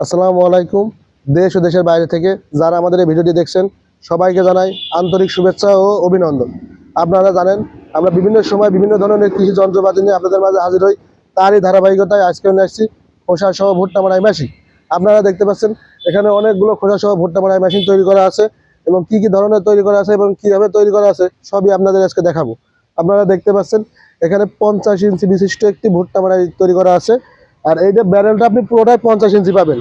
আসসালামু আলাইকুম। দেশ ও দেশের বাইরে থেকে যারা আমাদের এই ভিডিওটি দেখছেন, সবাইকে জানাই আন্তরিক শুভেচ্ছা ও অভিনন্দন। আপনারা জানেন, আমরা বিভিন্ন সময় বিভিন্ন ধরনের কৃষি যন্ত্রপাতি নিয়ে আপনাদের মাঝে হাজির হই। তারই ধারাবাহিকতায় আজকেও নিয়ে আসছি খোসা সহ ভুট্টা মারাই মেশিন আপনারা দেখতে পাচ্ছেন, এখানে অনেকগুলো খোসা সহ ভুট্টা মারাই মেশিন তৈরি করা আছে এবং কি কি ধরনের তৈরি করা আছে এবং কীভাবে তৈরি করা আছে সবই আপনাদের আজকে দেখাবো। আপনারা দেখতে পাচ্ছেন, এখানে পঞ্চাশ ইঞ্চি বিশিষ্ট একটি ভুট্টা মারাই তৈরি করা আছে। আর এইটা ব্যারেলটা আপনি পুরোটাই পঞ্চাশ ইঞ্চি পাবেন।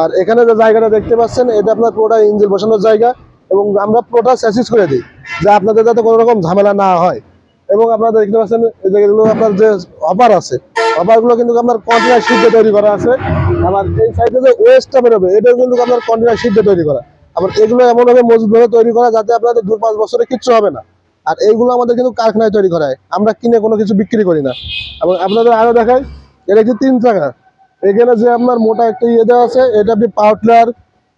আর এখানে যে জায়গাটা দেখতে পাচ্ছেন, এটা আপনার পুরোটা ইঞ্জিন বসানোর জায়গা এবং আমরা পুরোটা স্যাসিস করে দিই, যা আপনাদের যাতে কোনো রকম ঝামেলা না হয়। এবং আপনারা দেখতে পাচ্ছেন, এই যেগুলো আপনার যে অপার আছে অপারগুলো কিন্তু আপনার কন্টেনার শিটে তৈরি করা আছে। আবার এই সাইডে যে ওয়েস্টটা বেরোবে, এটাও কিন্তু আপনার কন্টেনার শিটে তৈরি করা। আবার এগুলো এমনভাবে মজবুতভাবে তৈরি করা যাতে আপনাদের দু পাঁচ বছরে কিচ্ছু হবে না। আর এইগুলো আমাদের কিন্তু কারখানায় তৈরি করা হয় আমরা কিনে কোনো কিছু বিক্রি করি না। এবং আপনাদের আরও দেখাই এটা একটি তিন চাকা এখানে যে আপনার মোটা একটা ইয়ে দেওয়া আছে, এটা আপনি পাওয়ার টিলার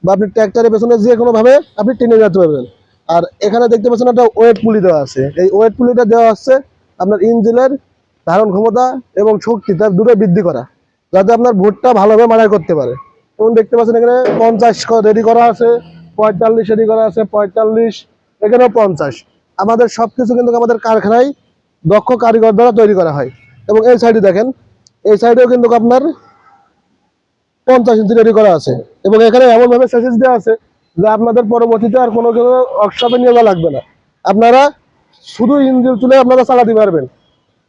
বা আপনি ট্র্যাক্টরের পেছনে যে কোনো ভাবে আপনি টেনে যেতে পারবেন। আর এখানে দেখতে পাচ্ছেন একটা ওয়েট পুলি দেওয়া আছে। এই ওয়েট পুলিটা দেওয়া হচ্ছে আপনার ইঞ্জিনের ধারণ ক্ষমতা এবং শক্তি, তার দুটো বৃদ্ধি করা, যাতে আপনার ভুট্টা ভালোভাবে মারাই করতে পারে। এবং দেখতে পাচ্ছেন এখানে পঞ্চাশ রেডি করা আছে, পঁয়তাল্লিশ রেডি করা আছে, পঁয়তাল্লিশ, এখানেও পঞ্চাশ। আমাদের সব কিছু কিন্তু আমাদের কারখানায় দক্ষ কারিগর দ্বারা তৈরি করা হয়। এবং এই সাইডে দেখেন এই সাইডেও কিন্তু আপনার পঞ্চাশ ইঞ্চি রেডি করা আছে। এবং এখানে এমন ভাবে সেসেস দেওয়া আছে যে আপনাদের পরবর্তীতে আর কোনো কিছু ওয়ার্কশপে নিয়ে যাওয়া লাগবে না। আপনারা শুধু ইঞ্জিন তুলে আপনারা চালাতে পারবেন।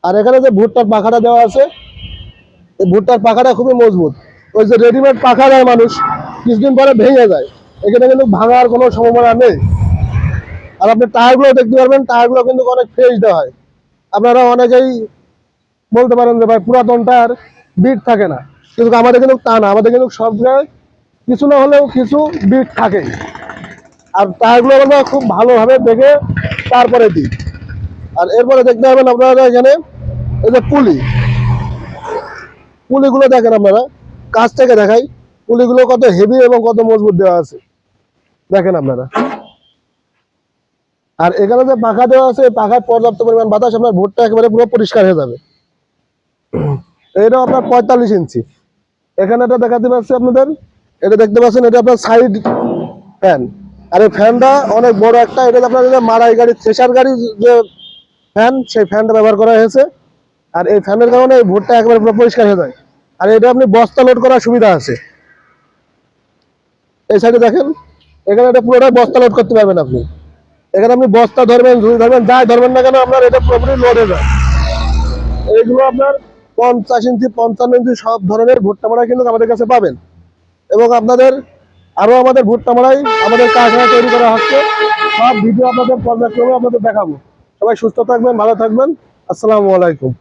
আর এখানে যে ভুট্টার পাখাটা দেওয়া আছে, এই ভুট্টার পাখাটা খুবই মজবুত। ওই যে রেডিমেড পাখা দেয় মানুষ, কিছুদিন পরে ভেঙে যায়। এখানে কিন্তু ভাঙার কোনো সম্ভাবনা নেই। আর আপনি টায়ারগুলো দেখতে পারবেন, টায়ারগুলো কিন্তু অনেক ফ্রেশ দেওয়া হয়। আপনারা অনেকেই বলতে পারেন যে ভাই পুরাতন টায়ার বিট থাকে না। কিন্তু আমাদের কিন্তু তা না, আমাদের কিন্তু সব জায়গায় কিছু না হলেও কিছু বিট থাকে। আর টায়ারগুলো আমরা খুব ভালোভাবে দেখে তারপরে দিই। আর এরপরে দেখতে পাবেন আপনারা এখানে এই যে পুলি। পুলিগুলো দেখেন আপনারা, কাছ থেকে দেখাই। পুলিগুলো কত হেভি এবং কত মজবুত দেওয়া আছে। দেখেন আপনারা। আর এখানে যে পাখা দেওয়া আছে পাখায় পর্যাপ্ত পরিমাণ বাতাস আপনার ভোটটা একেবারে পুরো পরিষ্কার হয়ে যাবে। এটাও আপনার পঁয়তাল্লিশ ইঞ্চি। এখানে এটা দেখাতে পাচ্ছি আপনাদের। এটা দেখতে পাচ্ছেন, এটা আপনার সাইড ফ্যান আর এই ফ্যানটা অনেক বড় একটা, এটা আপনার মারাই গাড়ি থ্রেসার গাড়ি যে ফ্যান সেই ফ্যানটা ব্যবহার করা হয়েছে। আর এই ফ্যানের কারণে এই ভুট্টা একেবারে পুরো পরিষ্কার হয়ে যায়। আর এটা আপনি বস্তা লোড করার সুবিধা আছে। এই সাইডে দেখেন, এখানে এটা পুরোটাই বস্তা লোড করতে পারবেন আপনি। এখানে আপনি বস্তা ধরবেন ধরবেন, যাই ধরবেন না কেন, আপনার এটা পুরোপুরি লোড হয়ে যায়। এইগুলো আপনার পঞ্চাশ ইঞ্চি, পঞ্চান্ন ইঞ্চি সব ধরনের ভুট্টা মারা কিন্তু আমাদের কাছে পাবেন। এবং আপনাদের আরও আমাদের ভুট্টা মারাই আমাদের কারখানা তৈরি করা হচ্ছে। সব ভিডিও আপনাদের পর্যায়ক্রমে আপনাদের দেখাবো। সবাই সুস্থ থাকবেন, ভালো থাকবেন। আসসালামু আলাইকুম।